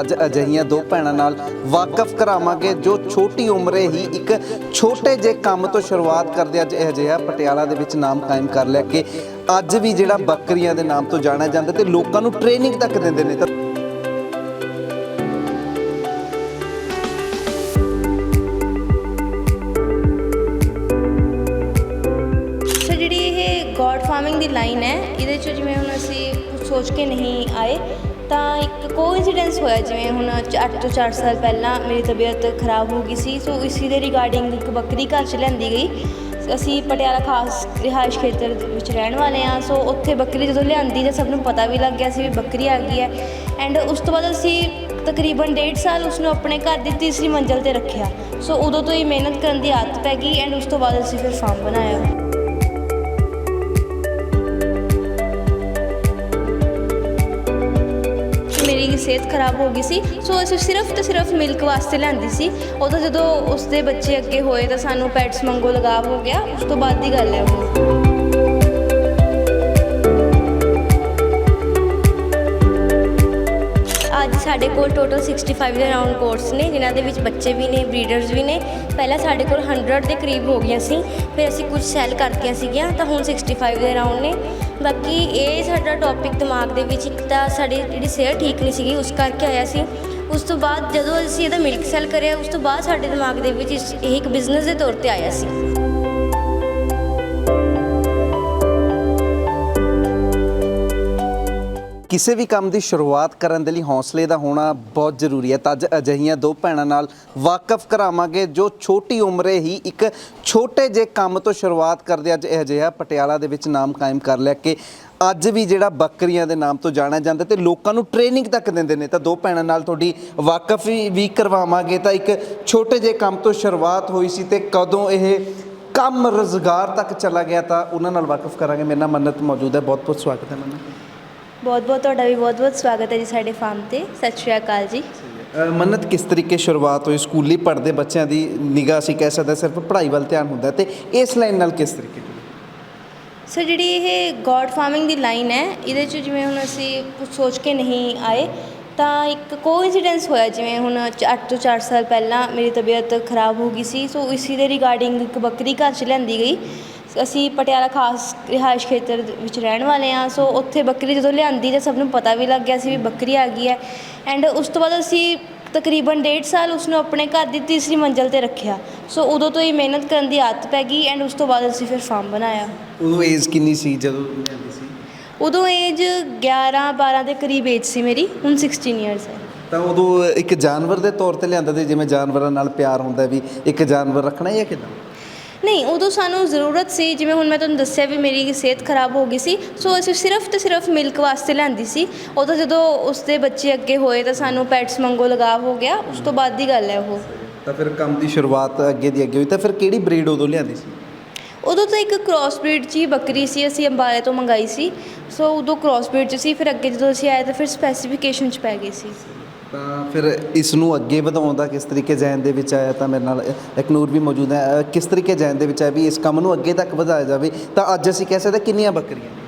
ਅੱਜ ਅਜਿਹੀਆਂ ਦੋ ਭੈਣਾਂ ਨਾਲ ਵਾਕਫ ਕਰਾਵਾਂਗੇ, ਜੋ ਛੋਟੀ ਉਮਰੇ ਹੀ ਇੱਕ ਛੋਟੇ ਜਿਹੇ ਕੰਮ ਤੋਂ ਸ਼ੁਰੂਆਤ ਕਰਦੇ ਅੱਜ ਇਹ ਅਜਿਹਾ ਪਟਿਆਲਾ ਦੇ ਵਿੱਚ ਨਾਮ ਕਾਇਮ ਕਰ ਲਿਆ ਕਿ ਅੱਜ ਵੀ ਜਿਹੜਾ ਬੱਕਰੀਆਂ ਦੇ ਨਾਮ ਤੋਂ ਜਾਣਿਆ ਜਾਂਦਾ ਤੇ ਲੋਕਾਂ ਨੂੰ ਟ੍ਰੇਨਿੰਗ ਤੱਕ ਦਿੰਦੇ ਨੇ। ਤਾਂ ਜਿਹੜੀ ਇਹ ਗੋਡ ਫਾਰਮਿੰਗ ਦੀ ਲਾਈਨ ਹੈ, ਇਹਦੇ 'ਚ ਜਿਵੇਂ ਹੁਣ ਅਸੀਂ ਸੋਚ ਕੇ ਨਹੀਂ ਆਏ, ਤਾਂ ਇੱਕ ਇੱਕ ਕੋਇਨਸੀਡੈਂਸ ਹੋਇਆ, ਜਿਵੇਂ ਹੁਣ 8 ਤੋਂ 4 ਸਾਲ ਪਹਿਲਾਂ ਮੇਰੀ ਤਬੀਅਤ ਖਰਾਬ ਹੋ ਗਈ ਸੀ, ਸੋ ਇਸੀ ਦੇ ਰਿਗਾਰਡਿੰਗ ਇੱਕ ਬੱਕਰੀ ਘਰ 'ਚ ਲੈਂਦੀ ਗਈ। ਅਸੀਂ ਪਟਿਆਲਾ ਖਾਸ ਰਿਹਾਇਸ਼ ਖੇਤਰ ਵਿੱਚ ਰਹਿਣ ਵਾਲੇ ਹਾਂ, ਸੋ ਉੱਥੇ ਬੱਕਰੀ ਜਦੋਂ ਲਿਆਂਦੀ ਤਾਂ ਸਭ ਨੂੰ ਪਤਾ ਵੀ ਲੱਗ ਗਿਆ ਸੀ ਵੀ ਬੱਕਰੀ ਆ ਗਈ ਹੈ। ਐਂਡ ਉਸ ਤੋਂ ਬਾਅਦ ਅਸੀਂ ਤਕਰੀਬਨ ਡੇਢ ਸਾਲ ਉਸ ਨੂੰ ਆਪਣੇ ਘਰ ਦੀ ਤੀਸਰੀ ਮੰਜ਼ਲ ਤੇ ਰੱਖਿਆ। ਸੋ ਉਦੋਂ ਤੋਂ ਹੀ ਮਿਹਨਤ ਕਰਨ ਦੀ ਆਦਤ ਪੈ ਗਈ ਐਂਡ ਉਸ ਤੋਂ ਬਾਅਦ ਅਸੀਂ ਫਿਰ ਫਾਰਮ ਬਣਾਇਆ। ਸਿਹਤ ਖਰਾਬ ਹੋ ਗਈ ਸੀ। ਸੋ ਅਸੀਂ ਸਿਰਫ ਤੇ ਸਿਰਫ ਮਿਲਕ ਵਾਸਤੇ ਲੈਂਦੀ ਸੀ। ਉਦੋਂ ਜਦੋਂ ਉਸਦੇ ਬੱਚੇ ਅੱਗੇ ਹੋਏ ਤਾਂ ਸਾਨੂੰ ਪੈਟਸ ਮੰਗੋ ਲਗਾਵ ਹੋ ਗਿਆ। ਉਸ ਤੋਂ ਬਾਅਦ ਦੀ ਗੱਲ ਹੈ ਉਹ। ਸਾਡੇ ਕੋਲ ਟੋਟਲ 65 ਦੇ ਰਾਉਂਡ ਕੋਰਸ ਨੇ, ਜਿਨ੍ਹਾਂ ਦੇ ਵਿੱਚ ਬੱਚੇ ਵੀ ਨੇ ਬਰੀਡਰਸ ਵੀ ਨੇ। ਪਹਿਲਾਂ ਸਾਡੇ ਕੋਲ 100 ਦੇ ਕਰੀਬ ਹੋ ਗਈਆਂ ਸੀ, ਫਿਰ ਅਸੀਂ ਕੁਝ ਸੈਲ ਕਰਤੀਆਂ ਸੀਗੀਆਂ, ਤਾਂ ਹੁਣ 65 ਦੇ ਅਰਾਊਂਡ ਨੇ। ਬਾਕੀ ਇਹ ਸਾਡਾ ਟੌਪਿਕ ਦਿਮਾਗ ਦੇ ਵਿੱਚ ਇੱਕ ਤਾਂ ਸਾਡੀ ਜਿਹੜੀ ਸਿਹਤ ਠੀਕ ਨਹੀਂ ਸੀਗੀ, ਉਸ ਕਰਕੇ ਆਇਆ ਸੀ। ਉਸ ਤੋਂ ਬਾਅਦ ਜਦੋਂ ਅਸੀਂ ਇਹਦਾ ਮਿਲਕ ਸੈਲ ਕਰਿਆ, ਉਸ ਤੋਂ ਬਾਅਦ ਸਾਡੇ ਦਿਮਾਗ ਦੇ ਵਿੱਚ ਇਸ- ਇਹ ਇੱਕ ਬਿਜ਼ਨਸ ਦੇ ਤੌਰ ਤੇ ਆਇਆ ਸੀ। ਕਿਸੇ ਵੀ ਕੰਮ ਦੀ ਸ਼ੁਰੂਆਤ ਕਰਨ ਦੇ ਲਈ ਹੌਸਲੇ ਦਾ ਹੋਣਾ ਬਹੁਤ ਜ਼ਰੂਰੀ ਹੈ। ਤਾਂ ਅੱਜ ਅਜਿਹੀਆਂ ਦੋ ਭੈਣਾਂ ਨਾਲ ਵਾਕਫ ਕਰਾਵਾਂਗੇ, ਜੋ ਛੋਟੀ ਉਮਰੇ ਹੀ ਇੱਕ ਛੋਟੇ ਜਿਹੇ ਕੰਮ ਤੋਂ ਸ਼ੁਰੂਆਤ ਕਰਦੇ ਅੱਜ ਇਹ ਅਜਿਹਾ ਪਟਿਆਲਾ ਦੇ ਵਿੱਚ ਨਾਮ ਕਾਇਮ ਕਰ ਲਿਆ ਕਿ ਅੱਜ ਵੀ ਜਿਹੜਾ ਬੱਕਰੀਆਂ ਦੇ ਨਾਮ ਤੋਂ ਜਾਣਿਆ ਜਾਂਦਾ ਤੇ ਲੋਕਾਂ ਨੂੰ ਟ੍ਰੇਨਿੰਗ ਤੱਕ ਦਿੰਦੇ ਨੇ। ਤਾਂ ਦੋ ਭੈਣਾਂ ਨਾਲ ਤੁਹਾਡੀ ਵਾਕਫ ਵੀ ਕਰਵਾਵਾਂਗੇ। ਤਾਂ ਇੱਕ ਛੋਟੇ ਜਿਹੇ ਕੰਮ ਤੋਂ ਸ਼ੁਰੂਆਤ ਹੋਈ ਸੀ ਤੇ ਕਦੋਂ ਇਹ ਕੰਮ ਰੁਜ਼ਗਾਰ ਤੱਕ ਚਲਾ ਗਿਆ ਤਾਂ ਉਹਨਾਂ ਨਾਲ ਵਾਕਫ ਕਰਾਂਗੇ। ਮੇਰਾ ਨਾਲ ਮੰਨਤ ਮੌਜੂਦ ਹੈ। ਬਹੁਤ ਬਹੁਤ ਸਵਾਗਤ ਹੈ ਮੰਨਤ। ਬਹੁਤ ਬਹੁਤ ਤੁਹਾਡਾ ਵੀ ਬਹੁਤ ਬਹੁਤ ਸਵਾਗਤ ਹੈ ਜੀ ਸਾਡੇ ਫਾਰਮ ਤੇ। ਸਤਿ ਸ਼੍ਰੀ ਅਕਾਲ ਜੀ। ਮੰਨਤ ਕਿਸ ਤਰੀਕੇ ਸ਼ੁਰੂਆਤ ਹੋਈ ਸਕੂਲੀ ਪੜ੍ਹਦੇ ਬੱਚਿਆਂ ਦੀ ਨਿਗਾਹ ਅਸੀਂ ਕਹਿ ਸਕਦੇ ਸਿਰਫ ਪੜ੍ਹਾਈ ਵੱਲ ਧਿਆਨ ਹੁੰਦਾ ਤੇ ਇਸ ਲਾਈਨ ਨਾਲ ਕਿਸ ਤਰੀਕੇ ਸਰ ਜਿਹੜੀ ਇਹ ਗੋਡ ਫਾਰਮਿੰਗ ਦੀ ਲਾਈਨ ਹੈ ਇਹਦੇ 'ਚ ਜਿਵੇਂ ਹੁਣ ਅਸੀਂ ਕੁਛ ਸੋਚ ਕੇ ਨਹੀਂ ਆਏ ਤਾਂ ਇੱਕ ਕੋਇਨਸੀਡੈਂਸ ਹੋਇਆ ਜਿਵੇਂ ਹੁਣ 8 ਤੋਂ 4 ਸਾਲ ਪਹਿਲਾਂ ਮੇਰੀ ਤਬੀਅਤ ਖਰਾਬ ਹੋ ਗਈ ਸੀ ਸੋ ਇਸੀ ਦੇ ਰਿਗਾਰਡਿੰਗ ਇੱਕ ਬੱਕਰੀ ਘਰ 'ਚ ਲੈਂਦੀ ਗਈ। ਅਸੀਂ ਪਟਿਆਲਾ ਖਾਸ ਰਿਹਾਇਸ਼ ਖੇਤਰ ਵਿੱਚ ਰਹਿਣ ਵਾਲੇ ਹਾਂ ਸੋ ਉੱਥੇ ਬੱਕਰੀ ਜਦੋਂ ਲਿਆਂਦੀ ਤਾਂ ਸਭ ਨੂੰ ਪਤਾ ਵੀ ਲੱਗ ਗਿਆ ਸੀ ਵੀ ਬੱਕਰੀ ਆ ਗਈ ਹੈ ਐਂਡ ਉਸ ਤੋਂ ਬਾਅਦ ਅਸੀਂ ਤਕਰੀਬਨ ਡੇਢ ਸਾਲ ਉਸ ਨੂੰ ਆਪਣੇ ਘਰ ਦੀ ਤੀਸਰੀ ਮੰਜ਼ਲ ਤੇ ਰੱਖਿਆ ਸੋ ਉਦੋਂ ਤੋਂ ਹੀ ਮਿਹਨਤ ਕਰਨ ਦੀ ਆਦਤ ਪੈ ਗਈ ਐਂਡ ਉਸ ਤੋਂ ਬਾਅਦ ਅਸੀਂ ਫਿਰ ਫਾਰਮ ਬਣਾਇਆ। ਉਦੋਂ ਏਜ ਕਿੰਨੀ ਸੀ ਜਦੋਂ ਲਿਆਂਦੀ ਸੀ? ਉਦੋਂ ਏਜ 11 12 ਦੇ ਕਰੀਬ ਏਜ ਸੀ ਮੇਰੀ ਹੁਣ 16 ਇਅਰਸ ਹੈ। ਤਾਂ ਉਦੋਂ ਇੱਕ ਜਾਨਵਰ ਦੇ ਤੌਰ ਤੇ ਲਿਆਂਦਾ ਤੇ ਜਿਵੇਂ ਜਾਨਵਰਾਂ ਨਾਲ ਪਿਆਰ ਹੁੰਦਾ ਵੀ ਇੱਕ ਜਾਨਵਰ ਰੱਖਣਾ ਜਾਂ ਕਿਦਾਂ? ਨਹੀਂ ਉਦੋਂ ਸਾਨੂੰ ਜ਼ਰੂਰਤ ਸੀ ਜਿਵੇਂ ਹੁਣ ਮੈਂ ਤੁਹਾਨੂੰ ਦੱਸਿਆ ਵੀ ਮੇਰੀ ਸਿਹਤ ਖਰਾਬ ਹੋ ਗਈ ਸੀ ਸੋ ਅਸੀਂ ਸਿਰਫ ਤੇ ਸਿਰਫ ਮਿਲਕ ਵਾਸਤੇ ਲੈਂਦੀ ਸੀ। ਉਦੋਂ ਜਦੋਂ ਉਸ ਦੇ ਬੱਚੇ ਅੱਗੇ ਹੋਏ ਤਾਂ ਸਾਨੂੰ ਪੈਟਸ ਮੰਗੋ ਲਗਾਵ ਹੋ ਗਿਆ ਉਸ ਤੋਂ ਬਾਅਦ ਦੀ ਗੱਲ ਹੈ ਉਹ। ਤਾਂ ਫਿਰ ਕੰਮ ਦੀ ਸ਼ੁਰੂਆਤ ਅੱਗੇ ਦੀ ਅੱਗੇ ਹੋਈ ਤਾਂ ਫਿਰ ਕਿਹੜੀ ਬਰੀਡ ਉਦੋਂ ਲਿਆਂਦੀ ਸੀ? ਉਦੋਂ ਤਾਂ ਇੱਕ ਕ੍ਰਾਸ ਬਰੀਡ 'ਚ ਹੀ ਬੱਕਰੀ ਸੀ ਅਸੀਂ ਅੰਬਾਲੇ ਤੋਂ ਮੰਗਾਈ ਸੀ। ਸੋ ਉਦੋਂ ਕ੍ਰਾਸ ਬਰੀਡ 'ਚ ਸੀ ਫਿਰ ਅੱਗੇ ਜਦੋਂ ਅਸੀਂ ਆਏ ਤਾਂ ਫਿਰ ਸਪੈਸੀਫਿਕੇਸ਼ਨ 'ਚ ਪੈ ਗਈ ਸੀ। ਤਾਂ ਫਿਰ ਇਸ ਨੂੰ ਅੱਗੇ ਵਧਾਉਣ ਦਾ ਕਿਸ ਤਰੀਕੇ ਜ਼ਹਿਨ ਦੇ ਵਿੱਚ ਆਇਆ ਤਾਂ ਮੇਰੇ ਨਾਲ ਇਕਨੂਰ ਵੀ ਮੌਜੂਦ ਹੈ। ਅ, ਕਿਸ ਤਰੀਕੇ ਜ਼ਹਿਨ ਦੇ ਵਿੱਚ ਆਇਆ ਵੀ ਇਸ ਕੰਮ ਨੂੰ ਅੱਗੇ ਤੱਕ ਵਧਾਇਆ ਜਾਵੇ? ਤਾਂ ਅੱਜ ਅਸੀਂ ਕਹਿ ਸਕਦੇ ਹਾਂ ਕਿੰਨੀਆਂ ਬੱਕਰੀਆਂ ਨੇ?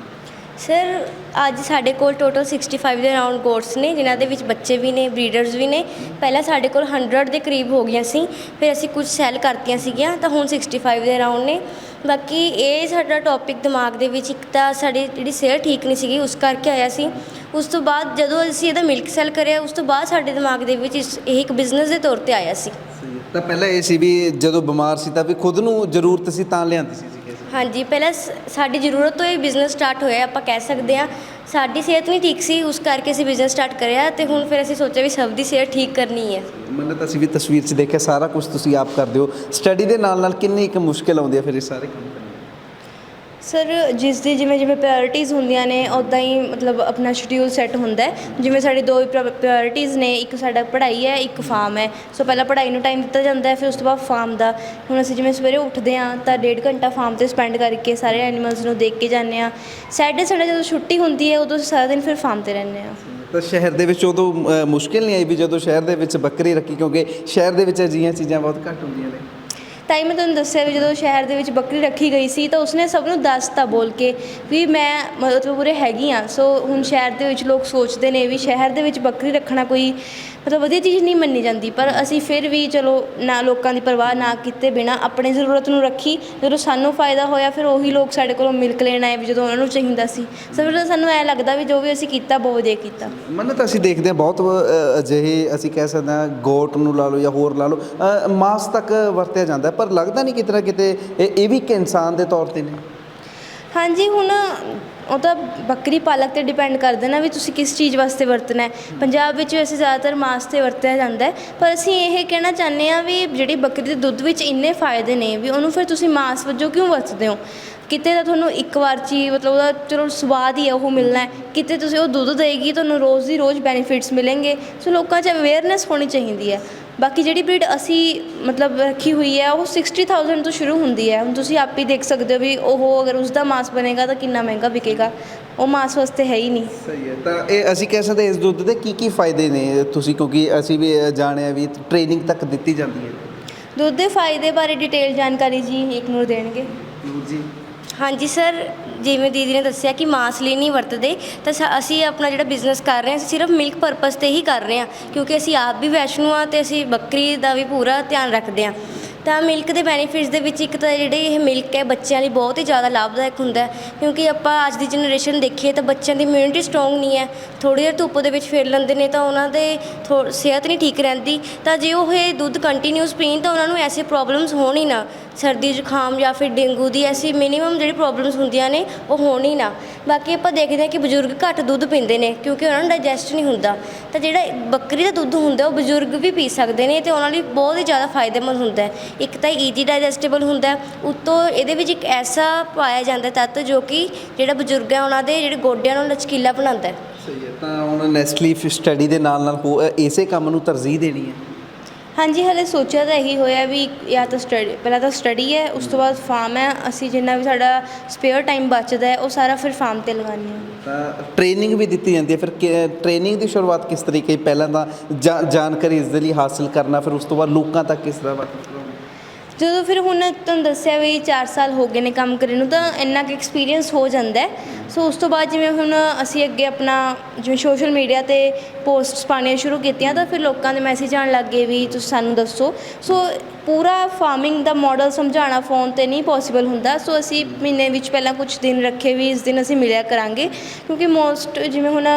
ਸਰ ਅੱਜ ਸਾਡੇ ਕੋਲ ਟੋਟਲ 65 ਦੇ ਰਾਉਂਡ ਕੋਰਸ ਨੇ ਜਿਨ੍ਹਾਂ ਦੇ ਵਿੱਚ ਬੱਚੇ ਵੀ ਨੇ ਬਰੀਡਰਸ ਵੀ ਨੇ। ਪਹਿਲਾਂ ਸਾਡੇ ਕੋਲ 100 ਦੇ ਕਰੀਬ ਹੋ ਗਈਆਂ ਸੀ ਫਿਰ ਅਸੀਂ ਕੁਝ ਸੈਲ ਕਰਤੀਆਂ ਸੀਗੀਆਂ ਤਾਂ ਹੁਣ 65 ਦੇ ਰਾਉਂਡ ਨੇ। ਬਾਕੀ ਇਹ ਸਾਡਾ ਟੌਪਿਕ ਦਿਮਾਗ ਦੇ ਵਿੱਚ ਇੱਕ ਤਾਂ ਸਾਡੀ ਜਿਹੜੀ ਸਿਹਤ ਠੀਕ ਨਹੀਂ ਸੀਗੀ ਉਸ ਕਰਕੇ ਆਇਆ ਸੀ। ਉਸ ਤੋਂ ਬਾਅਦ ਜਦੋਂ ਅਸੀਂ ਇਹਦਾ ਮਿਲਕ ਸੈਲ ਕਰਿਆ ਉਸ ਤੋਂ ਬਾਅਦ ਸਾਡੇ ਦਿਮਾਗ ਦੇ ਵਿੱਚ ਇਸ- ਇਹ ਇੱਕ ਬਿਜ਼ਨਸ ਦੇ ਤੌਰ ਤੇ ਆਇਆ ਸੀ। ਤਾਂ ਪਹਿਲਾਂ ਇਹ ਸੀ ਵੀ ਜਦੋਂ ਬਿਮਾਰ ਸੀ ਤਾਂ ਵੀ ਖੁਦ ਨੂੰ ਜ਼ਰੂਰਤ ਸੀ ਤਾਂ ਲਿਆਂਦੀ ਸੀ ਜੀ ਕਿਸੇ ਹਾਂਜੀ ਪਹਿਲਾਂ ਸ- ਸਾਡੀ ਜ਼ਰੂਰਤ ਤੋਂ ਇਹ ਬਿਜ਼ਨਸ ਸਟਾਰਟ ਹੋਇਆ ਆਪਾਂ ਕਹਿ ਸਕਦੇ ਹਾਂ। ਸਾਡੀ ਸਿਹਤ ਨਹੀਂ ਠੀਕ ਸੀ ਉਸ ਕਰਕੇ ਅਸੀਂ ਬਿਜ਼ਨਸ ਸਟਾਰਟ ਕਰਿਆ ਤੇ ਹੁਣ ਫਿਰ ਅਸੀਂ ਸੋਚਿਆ ਵੀ ਸਭ ਦੀ ਸਿਹਤ ਠੀਕ ਕਰਨੀ ਹੈ। ਮੈਨੂੰ ਤਾਂ ਅਸੀਂ ਵੀ ਤਸਵੀਰ 'ਚ ਦੇਖਿਆ, ਸਾਰਾ ਕੁਝ ਤੁਸੀਂ ਆਪ ਕਰਦੇ ਹੋ। ਸਟੱਡੀ ਦੇ ਨਾਲ ਨਾਲ ਕਿੰਨੀ ਇੱਕ ਮੁਸ਼ਕਿਲ ਆਉਂਦੀ ਹੈ ਫਿਰ ਇਹ ਸਾਰੇ ਕੰਮ ਸਰ ਜਿਸ ਦੀ ਜਿਵੇਂ ਜਿਵੇਂ ਪ੍ਰਾਇੋਰਟੀਜ਼ ਹੁੰਦੀਆਂ ਨੇ ਉਦਾਂ ਹੀ ਮਤਲਬ ਆਪਣਾ ਸ਼ਡਿਊਲ ਸੈੱਟ ਹੁੰਦਾ ਹੈ। ਜਿਵੇਂ ਸਾਡੀ ਦੋ ਪ੍ਰਾਇੋਰਟੀਜ਼ ਨੇ ਇੱਕ ਸਾਡਾ ਪੜ੍ਹਾਈ ਹੈ ਇੱਕ ਫਾਰਮ ਹੈ। ਸੋ ਪਹਿਲਾਂ ਪੜ੍ਹਾਈ ਨੂੰ ਟਾਈਮ ਦਿੱਤਾ ਜਾਂਦਾ ਹੈ ਫਿਰ ਉਸ ਤੋਂ ਬਾਅਦ ਫਾਰਮ ਦਾ। ਹੁਣ ਅਸੀਂ ਜਿਵੇਂ ਸਵੇਰੇ ਉੱਠਦੇ ਹਾਂ ਤਾਂ ਡੇਢ ਘੰਟਾ ਫਾਰਮ ਤੇ ਸਪੈਂਡ ਕਰਕੇ ਸਾਰੇ ਐਨੀਮਲਸ ਨੂੰ ਦੇਖ ਕੇ ਜਾਂਦੇ ਹਾਂ। ਸੈਟਰਡੇ ਸਾਡਾ ਜਦੋਂ ਛੁੱਟੀ ਹੁੰਦੀ ਹੈ ਉਦੋਂ ਅਸੀਂ ਸਾਰਾ ਦਿਨ ਫਿਰ ਫਾਰਮ ਤੇ ਰਹਿੰਦੇ ਹਾਂ। ਤਾਂ ਸ਼ਹਿਰ ਦੇ ਵਿੱਚ ਉਦੋਂ ਅ, ਮੁਸ਼ਕਿਲ ਨਹੀਂ ਆਈ ਵੀ ਜਦੋਂ ਸ਼ਹਿਰ ਦੇ ਵਿੱਚ ਬੱਕਰੀ ਰੱਖੀ ਕਿਉਂਕਿ ਸ਼ਹਿਰ ਦੇ ਵਿੱਚ ਅਜਿਹੀਆਂ ਚੀਜ਼ਾਂ ਬਹੁਤ ਘੱਟ ਹੁੰਦੀਆਂ ਨੇ। ਤਾਂ ਹੀ ਮੈਂ ਤੁਹਾਨੂੰ ਦੱਸਿਆ ਵੀ ਜਦੋਂ ਸ਼ਹਿਰ ਦੇ ਵਿੱਚ ਬੱਕਰੀ ਰੱਖੀ ਗਈ ਸੀ ਤਾਂ ਉਸਨੇ ਸਭ ਨੂੰ ਦੱਸਤਾ ਬੋਲ ਕੇ ਵੀ ਮੈਂ ਮਤਲਬ ਉਰੇ ਹੈਗੀ ਆ ਸੋ ਹੁਣ ਸ਼ਹਿਰ ਦੇ ਵਿੱਚ ਲੋਕ ਸੋਚਦੇ ਨੇ ਵੀ ਸ਼ਹਿਰ ਦੇ ਵਿੱਚ ਬੱਕਰੀ ਰੱਖਣਾ ਕੋਈ ਮਤਲਬ ਵਧੀਆ ਚੀਜ਼ ਨਹੀਂ ਮੰਨੀ ਜਾਂਦੀ। ਪਰ ਅਸੀਂ ਫਿਰ ਵੀ ਚਲੋ ਨਾ ਲੋਕਾਂ ਦੀ ਪਰਵਾਹ ਨਾ ਕੀਤੇ ਬਿਨਾ ਆਪਣੀ ਜ਼ਰੂਰਤ ਨੂੰ ਰੱਖੀ। ਜਦੋਂ ਸਾਨੂੰ ਫਾਇਦਾ ਹੋਇਆ ਫਿਰ ਉਹੀ ਲੋਕ ਸਾਡੇ ਕੋਲੋਂ ਮਿਲਕ ਲੈਣ ਆਏ ਵੀ ਜਦੋਂ ਉਹਨਾਂ ਨੂੰ ਚਾਹੀਦਾ ਸੀ। ਸੋ ਫਿਰ ਸਾਨੂੰ ਐ ਲੱਗਦਾ ਵੀ ਜੋ ਵੀ ਅਸੀਂ ਕੀਤਾ ਬਹੁਤ ਵਧੀਆ ਕੀਤਾ। ਮੰਨਤ ਅਸੀਂ ਦੇਖਦੇ ਹਾਂ ਬਹੁਤ ਅਜਿਹੇ ਅਸੀਂ ਕਹਿ ਸਕਦੇ ਹਾਂ ਗੋਟ ਨੂੰ ਲਾ ਲਓ ਜਾਂ ਹੋਰ ਲਾ ਲਓ। ਮਾਸ ਤੱਕ ਵਰਤਿਆ ਜਾਂਦਾ। ਪਰ ਲੱਗਦਾ ਨਹੀਂ ਕਿਤੇ ਨਾ ਕਿਤੇ ਇਹ ਇਹ ਵੀ ਇੱਕ ਇਨਸਾਨ ਦੇ ਤੌਰ ਤੇ ਨੇ। ਹਾਂਜੀ ਹੁਣ ਉਹ ਤਾਂ ਬੱਕਰੀ ਪਾਲਕ ਤੇ ਡਿਪੈਂਡ ਕਰਦਾ ਨਾ ਵੀ ਤੁਸੀਂ ਕਿਸ ਚੀਜ਼ ਵਾਸਤੇ ਵਰਤਣਾ ਹੈ। ਪੰਜਾਬ ਵਿੱਚ ਵੈਸੇ ਜ਼ਿਆਦਾਤਰ ਮਾਂਸ ਤੇ ਵਰਤਿਆ ਜਾਂਦਾ ਹੈ ਪਰ ਅਸੀਂ ਇਹ ਕਹਿਣਾ ਚਾਹੁੰਦੇ ਹਾਂ ਵੀ ਜਿਹੜੀ ਬੱਕਰੀ ਦੇ ਦੁੱਧ ਵਿੱਚ ਇੰਨੇ ਫਾਇਦੇ ਨੇ ਵੀ ਉਹਨੂੰ ਫਿਰ ਤੁਸੀਂ ਮਾਂਸ ਵਜੋਂ ਕਿਉਂ ਵਰਤਦੇ ਹੋ? ਕਿਤੇ ਤਾਂ ਤੁਹਾਨੂੰ ਇੱਕ ਵਾਰ 'ਚ ਹੀ ਮਤਲਬ ਉਹਦਾ ਚਲੋ ਸਵਾਦ ਹੀ ਹੈ ਉਹ ਮਿਲਣਾ ਹੈ। ਕਿਤੇ ਤੁਸੀਂ ਉਹ ਦੁੱਧ ਦੇਗੀ ਤੁਹਾਨੂੰ ਰੋਜ਼ ਦੀ ਰੋਜ਼ ਬੈਨੀਫਿਟਸ ਮਿਲਣਗੇ। ਸੋ ਲੋਕਾਂ 'ਚ ਅਵੇਅਰਨੈਸ ਹੋਣੀ ਚਾਹੀਦੀ ਹੈ। ਬਾਕੀ ਜਿਹੜੀ ਬਰੀਡ ਅਸੀਂ ਮਤਲਬ ਰੱਖੀ ਹੋਈ ਹੈ ਉਹ 60000 ਤੋਂ ਸ਼ੁਰੂ ਹੁੰਦੀ ਹੈ। ਹੁਣ ਤੁਸੀਂ ਆਪ ਹੀ ਦੇਖ ਸਕਦੇ ਹੋ ਵੀ ਉਹ ਅਗਰ ਉਸ ਦਾ ਮਾਸ ਬਣੇਗਾ ਤਾਂ ਕਿੰਨਾ ਮਹਿੰਗਾ ਵਿਕੇਗਾ। ਉਹ ਮਾਸ ਵਾਸਤੇ ਹੈ ਹੀ ਨਹੀਂ। ਸਹੀ ਹੈ। ਤਾਂ ਇਹ ਅਸੀਂ ਕਹਿ ਸਕਦੇ ਇਸ ਦੁੱਧ ਦੇ ਕੀ ਕੀ ਫਾਇਦੇ ਨੇ ਤੁਸੀਂ? ਕਿਉਂਕਿ ਅਸੀਂ ਵੀ ਜਾਣਿਆ ਵੀ ਟ੍ਰੇਨਿੰਗ ਤੱਕ ਦਿੱਤੀ ਜਾਂਦੀ ਹੈ। ਦੁੱਧ ਦੇ ਫਾਇਦੇ ਬਾਰੇ ਡਿਟੇਲ ਜਾਣਕਾਰੀ ਜੀ ਇੱਕ ਨੂੰ ਦੇਣਗੇ। ਜੀ। ਹਾਂਜੀ, ਸਰ, ਜਿਵੇਂ ਦੀਦੀ ਨੇ ਦੱਸਿਆ ਕਿ ਮਾਸ ਲਈ ਨਹੀਂ ਵਰਤਦੇ, ਤਾਂ ਸ, ਅਸੀਂ ਆਪਣਾ ਜਿਹੜਾ ਬਿਜ਼ਨਸ ਕਰ ਰਹੇ ਹਾਂ, ਅਸੀਂ ਸਿਰਫ ਮਿਲਕ ਪਰਪਸ ਤੇ ਹੀ ਕਰ ਰਹੇ ਹਾਂ, ਕਿਉਂਕਿ ਅਸੀਂ ਆਪ ਵੀ ਵੈਸ਼ਨੂ ਆ ਤੇ ਅਸੀਂ ਬੱਕਰੀ ਦਾ ਵੀ ਪੂਰਾ ਧਿਆਨ ਰੱਖਦੇ ਹਾਂ। ਤਾਂ ਮਿਲਕ ਦੇ ਬੈਨੀਫਿਟਸ ਦੇ ਵਿੱਚ ਇੱਕ ਤਾਂ ਜਿਹੜੇ ਇਹ ਮਿਲਕ ਹੈ, ਬੱਚਿਆਂ ਲਈ ਬਹੁਤ ਹੀ ਜ਼ਿਆਦਾ ਲਾਭਦਾਇਕ ਹੁੰਦਾ ਹੈ, ਕਿਉਂਕਿ ਆਪਾਂ ਅੱਜ ਦੀ ਜਨਰੇਸ਼ਨ ਦੇਖੀਏ ਤਾਂ ਬੱਚਿਆਂ ਦੀ ਇਮਿਊਨਿਟੀ ਸਟਰੋਂਗ ਨਹੀਂ ਹੈ ਥੋੜੀ ਦੇਰ ਧੁੱਪ ਦੇ ਵਿੱਚ ਫਿਰ ਲੈਂਦੇ ਨੇ ਤਾਂ ਉਹਨਾਂ ਦੇ ਥੋ, ਸਿਹਤ ਨਹੀਂ ਠੀਕ ਰਹਿੰਦੀ, ਤਾਂ ਜੇ ਉਹ ਇਹ ਦੁੱਧ ਕੰਟੀਨਿਊਸ ਪੀਣ ਤਾਂ ਉਹਨਾਂ ਨੂੰ ਐਸੇ ਪ੍ਰੋਬਲਮਸ ਹੋਣ ਹੀ ਨਾ। ਸਰਦੀ ਜ਼ੁਕਾਮ ਜਾਂ ਫਿਰ ਡੇਂਗੂ ਦੀ ਐਸੀ ਮਿਨੀਮਮ ਜਿਹੜੀ ਪ੍ਰੋਬਲਮਸ ਹੁੰਦੀਆਂ ਨੇ, ਉਹ ਹੋਣ ਹੀ ਨਾ। ਬਾਕੀ ਆਪਾਂ ਦੇਖਦੇ ਹਾਂ ਕਿ ਬਜ਼ੁਰਗ ਘੱਟ ਦੁੱਧ ਪੀਂਦੇ ਨੇ, ਕਿਉਂਕਿ ਉਹਨਾਂ ਨੂੰ ਡਾਈਜੈਸਟ ਨਹੀਂ ਹੁੰਦਾ। ਤਾਂ ਜਿਹੜਾ ਬੱਕਰੀ ਦਾ ਦੁੱਧ ਹੁੰਦਾ, ਉਹ ਬਜ਼ੁਰਗ ਵੀ ਪੀ ਸਕਦੇ ਨੇ ਤੇ ਉਹਨਾਂ ਲਈ ਬਹੁਤ ਹੀ ਜ਼ਿਆਦਾ ਫਾਇਦੇਮੰਦ ਹੁੰਦਾ ਇੱਕ ਤਾਂ ਈਜ਼ੀ ਡਾਈਜੈਸਟੇਬਲ ਹੁੰਦਾ ਹੈ। ਉੱਤੋਂ ਇਹਦੇ ਵਿੱਚ ਇੱਕ ਐਸਾ ਪਾਇਆ ਜਾਂਦਾ ਤੱਤ ਜੋ ਕਿ ਜਿਹੜਾ ਬਜ਼ੁਰਗ ਹੈ, ਉਹਨਾਂ ਦੇ ਜਿਹੜੇ ਗੋਡਿਆਂ ਨੂੰ ਲਚਕੀਲਾ ਬਣਾਉਂਦਾ ਹੈ। ਸਹੀ ਹੈ, ਤਾਂ ਹੁਣ ਨੈਸਟਲੀ ਸਟੱਡੀ ਦੇ ਨਾਲ ਨਾਲ ਇਸੇ ਕੰਮ ਨੂੰ ਤਰਜੀਹ ਦੇਣੀ ਹੈ। ਹਾਂਜੀ, ਹਲੇ ਸੋਚਿਆ ਤਾਂ ਇਹੀ ਹੋਇਆ ਵੀ ਜਾਂ ਤਾਂ ਸਟੱਡੀ ਪਹਿਲਾਂ ਤਾਂ ਸਟੱਡੀ ਹੈ, ਉਸ ਤੋਂ ਬਾਅਦ ਫਾਰਮ ਹੈ। ਅਸੀਂ ਜਿੰਨਾ ਵੀ ਸਾਡਾ ਸਪੇਅਰ ਟਾਈਮ ਬਚਦਾ ਹੈ, ਉਹ ਸਾਰਾ ਫਿਰ ਫਾਰਮ ਤੇ ਲਗਾਉਂਦੇ ਹਾਂ। ਟ੍ਰੇਨਿੰਗ ਵੀ ਦਿੱਤੀ ਜਾਂਦੀ ਹੈ। ਫਿਰ ਟ੍ਰੇਨਿੰਗ ਦੀ ਸ਼ੁਰੂਆਤ ਕਿਸ ਤਰੀਕੇ, ਪਹਿਲਾਂ ਤਾਂ ਜਾ- ਜਾਣਕਾਰੀ ਇਸ ਦੇ ਲਈ ਹਾਸਲ ਕਰਨਾ, ਫਿਰ ਉਸ ਤੋਂ ਬਾਅਦ ਲੋਕਾਂ ਤੱਕ ਕਿਸ ਤਰ੍ਹਾਂ ਜਦੋਂ ਫਿਰ ਹੁਣ ਤੁਹਾਨੂੰ ਦੱਸਿਆ ਵੀ 4 ਸਾਲ ਹੋ ਗਏ ਨੇ ਕੰਮ ਕਰਨ ਨੂੰ, ਤਾਂ ਇੰਨਾ ਕੁ ਐਕਸਪੀਰੀਅੰਸ ਹੋ ਜਾਂਦਾ ਸੋ ਉਸ ਤੋਂ ਬਾਅਦ ਜਿਵੇਂ ਹੁਣ ਅਸੀਂ ਅੱਗੇ ਆਪਣਾ ਜਿਵੇਂ ਸੋਸ਼ਲ ਮੀਡੀਆ ਤੇ ਪੋਸਟਸ ਪਾਉਣੀਆਂ ਸ਼ੁਰੂ ਕੀਤੀਆਂ, ਤਾਂ ਫਿਰ ਲੋਕਾਂ ਦੇ ਮੈਸੇਜ ਆਉਣ ਲੱਗ ਗਏ ਵੀ ਤੁਸੀਂ ਸਾਨੂੰ ਦੱਸੋ। ਸੋ ਪੂਰਾ ਫਾਰਮਿੰਗ ਦਾ ਮਾਡਲ ਸਮਝਾਉਣਾ ਫੋਨ ਤੇ ਨਹੀਂ ਪੋਸੀਬਲ ਹੁੰਦਾ। ਸੋ ਅਸੀਂ ਮਹੀਨੇ ਵਿੱਚ ਪਹਿਲਾਂ ਕੁਝ ਦਿਨ ਰੱਖੇ ਵੀ ਇਸ ਦਿਨ ਅਸੀਂ ਮਿਲਿਆ ਕਰਾਂਗੇ। ਕਿਉਂਕਿ ਮੋਸਟ ਜਿਵੇਂ ਹੁਣ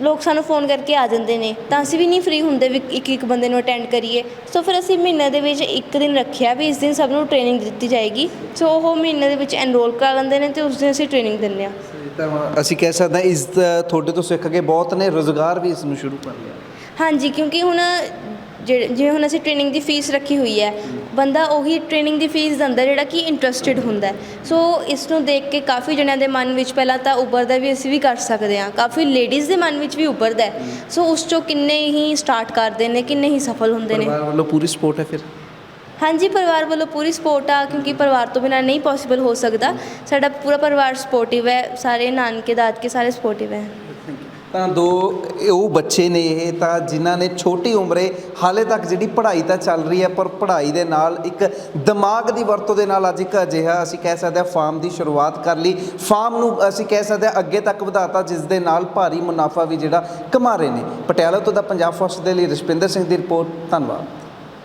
ਲੋਕ ਸਾਨੂੰ ਫੋਨ ਕਰਕੇ ਆ ਜਾਂਦੇ ਨੇ। ਤਾਂ ਅਸੀਂ ਵੀ ਨਹੀਂ ਫ੍ਰੀ ਹੁੰਦੇ ਵੀ ਇੱਕ ਇੱਕ ਬੰਦੇ ਨੂੰ ਅਟੈਂਡ ਕਰੀਏ। ਸੋ ਫਿਰ ਅਸੀਂ ਮਹੀਨੇ ਦੇ ਵਿੱਚ ਇੱਕ ਦਿਨ ਰੱਖਿਆ ਵੀ ਇਸ ਦਿਨ ਸਭ ਨੂੰ ਟ੍ਰੇਨਿੰਗ ਦਿੱਤੀ ਜਾਏਗੀ। ਸੋ ਉਹ ਮਹੀਨੇ ਦੇ ਵਿੱਚ ਐਨਰੋਲ ਕਰਾ ਲੈਂਦੇ ਨੇ ਤੇ ਉਸ ਦਿਨ ਅਸੀਂ ਟ੍ਰੇਨਿੰਗ ਦਿੰਦੇ ਹਾਂ। ਤਾਂ ਅਸੀਂ ਕਹਿ ਸਕਦੇ ਹਾਂ ਇਸ ਤੁਹਾਡੇ ਤੋਂ ਸਿੱਖ ਕੇ ਬਹੁਤ ਨੇ ਰੋਜ਼ਗਾਰ ਵੀ ਇਸ ਨੂੰ ਸ਼ੁਰੂ ਕਰ ਲਿਆ। ਹਾਂਜੀ ਕਿਉਂਕਿ ਹੁਣ ਜਿਹੜੇ ਜਿਵੇਂ ਹੁਣ ਅਸੀਂ ਟ੍ਰੇਨਿੰਗ ਦੀ ਫੀਸ ਰੱਖੀ ਹੋਈ ਹੈ ਬੰਦਾ ਉਹੀ ਟ੍ਰੇਨਿੰਗ ਦੀ ਫੀਸ ਦਿੰਦਾ ਜਿਹੜਾ ਕਿ ਇੰਟਰਸਟਿਡ ਹੁੰਦਾ। ਸੋ ਇਸ ਨੂੰ ਦੇਖ ਕੇ ਕਾਫੀ ਜਣਿਆਂ ਦੇ ਮਨ ਵਿੱਚ ਪਹਿਲਾਂ ਤਾਂ ਉੱਭਰਦਾ ਵੀ ਅਸੀਂ ਵੀ ਕਰ ਸਕਦੇ ਹਾਂ। ਕਾਫੀ ਲੇਡੀਜ਼ ਦੇ ਮਨ ਵਿੱਚ ਵੀ ਉੱਭਰਦਾ। ਸੋ ਉਸ ਚੋਂ ਕਿੰਨੇ ਹੀ ਸਟਾਰਟ ਕਰਦੇ ਨੇ ਕਿੰਨੇ ਹੀ ਸਫਲ ਹੁੰਦੇ ਨੇ। ਪਰਿਵਾਰ ਵੱਲੋਂ ਪੂਰੀ ਸਪੋਰਟ ਹੈ ਫਿਰ? ਹਾਂਜੀ ਪਰਿਵਾਰ ਵੱਲੋਂ ਪੂਰੀ ਸਪੋਰਟ ਆ ਕਿਉਂਕਿ ਪਰਿਵਾਰ ਤੋਂ ਬਿਨਾਂ ਨਹੀਂ ਪੋਸੀਬਲ ਹੋ ਸਕਦਾ। ਸਾਡਾ ਪੂਰਾ ਪਰਿਵਾਰ ਸਪੋਰਟਿਵ ਹੈ ਸਾਰੇ ਨਾਨਕੇ ਦਾਦਕੇ ਸਾਰੇ ਸਪੋਰਟਿਵ ਹੈ। ਤਾਂ ਦੋ ਇਹ ਉਹ ਬੱਚੇ ਨੇ ਇਹ ਤਾਂ ਜਿਨ੍ਹਾਂ ਨੇ ਛੋਟੀ ਉਮਰੇ ਹਾਲੇ ਤੱਕ ਜਿਹੜੀ ਪੜ੍ਹਾਈ ਤਾਂ ਚੱਲ ਰਹੀ ਹੈ, ਪਰ ਪੜ੍ਹਾਈ ਦੇ ਨਾਲ ਇੱਕ ਦਿਮਾਗ ਦੀ ਵਰਤੋਂ ਦੇ ਨਾਲ ਅੱਜ ਇੱਕ ਅਜਿਹਾ ਅਸੀਂ ਕਹਿ ਸਕਦੇ ਹਾਂ ਫਾਰਮ ਦੀ ਸ਼ੁਰੂਆਤ ਕਰ ਲਈ। ਫਾਰਮ ਨੂੰ ਅਸੀਂ ਕਹਿ ਸਕਦੇ ਹਾਂ ਅੱਗੇ ਤੱਕ ਵਧਾਤਾ, ਜਿਸ ਦੇ ਨਾਲ ਭਾਰੀ ਮੁਨਾਫਾ ਵੀ ਜਿਹੜਾ ਕਮਾ ਰਹੇ ਨੇ। ਪਟਿਆਲਾ ਤੋਂ ਦਾ ਪੰਜਾਬ ਫਸਟ ਦੇ ਲਈ ਰਸ਼ਪਿੰਦਰ ਸਿੰਘ ਦੀ ਰਿਪੋਰਟ, ਧੰਨਵਾਦ।